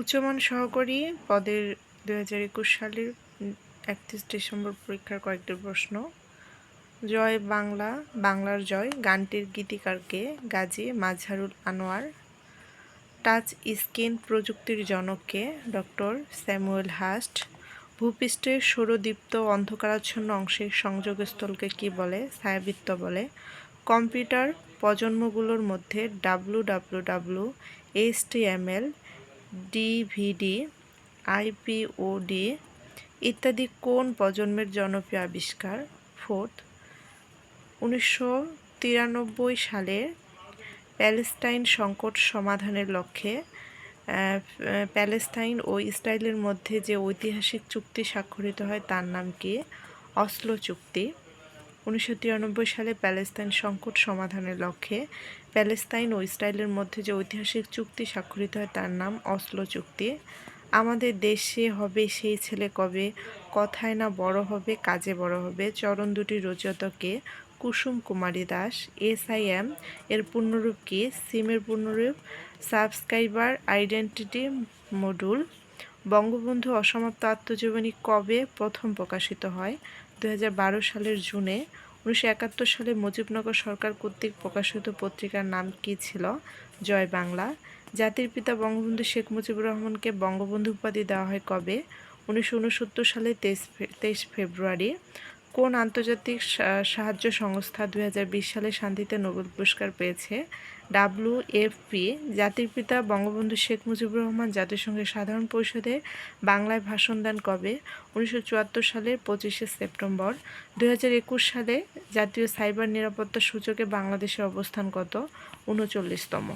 উচ্চমান সহকারী পদের দু হাজার একুশ সালের একত্রিশ ডিসেম্বর পরীক্ষার কয়েকটি প্রশ্ন। জয় বাংলা, বাংলার জয়, গানটির গীতিকারকে গাজী মাজহারুল আনোয়ার, টাচ স্ক্রিন প্রযুক্তির জনককে ডক্টর স্যামুয়েল হাস্ট ভূপৃষ্ঠের সৌরদীপ্ত অন্ধকারাচ্ছন্ন অংশের সংযোগস্থলকে কি বলে, ছায়াবৃত্ত বলে, কম্পিউটার প্রজন্মগুলোর মধ্যে W W W HTML DVD IPOD ইত্যাদি কোন প্রজন্মের জনপ্রিয় আবিষ্কার? ফোর্থ, উনিশশো তিরানব্বই সালে প্যালেস্টাইন সংকট সমাধানের লক্ষ্যে প্যালেস্টাইন ও ইসরায়েলের মধ্যে যে ঐতিহাসিক চুক্তি স্বাক্ষরিত হয় তার নাম কি? অসলো চুক্তি। উনিশশো তিরানব্বই সালে প্যালেস্তাইন সংকট সমাধানের লক্ষ্যে প্যালেস্তাইন ও ইসরায়েলের মধ্যে যে ঐতিহাসিক চুক্তি স্বাক্ষরিত হয় তার নাম অসলো চুক্তি। আমাদের দেশে হবে সেই ছেলে কবে? কথায় না বড় হবে, কাজে বড় হবে? চরণ দুটি রচয়তকে Kusum Kumari Das S I M এর পূর্ণরূপ কি? সিমের পূর্ণরূপ? সাবস্ক্রাইবার আইডেন্টিটি মডুল বঙ্গবন্ধু অসমাপ্ত আত্মজীবনী কবে প্রথম প্রকাশিত হয়? দু হাজার বারো সালের জুনে। উনিশশো একাত্তর সালে মুজিবনগর সরকার কর্তৃক প্রকাশিত পত্রিকার নাম কি ছিল? জয় বাংলা। জাতির পিতা বঙ্গবন্ধু শেখ মুজিবুর রহমানকে বঙ্গবন্ধু উপাধি দেওয়া হয় কবে? উনিশশো উনসত্তর সালে তেইশ তেইশ ফেব্রুয়ারি। কোন আন্তর্জাতিক সাহায্য সংস্থা দু হাজার বিশ সালে শান্তিতে নোবেল পুরস্কার পেয়েছে? ডাব্লিউএফপি জাতির পিতা বঙ্গবন্ধু শেখ মুজিবুর রহমান জাতিসংঘের সাধারণ পরিষদে বাংলায় ভাষণ দেন কবে? উনিশশো চুয়াত্তর সালের পঁচিশে সেপ্টেম্বর। দু হাজার একুশ সালে জাতীয় সাইবার নিরাপত্তা সূচকে বাংলাদেশের অবস্থান কত? উনচল্লিশতম।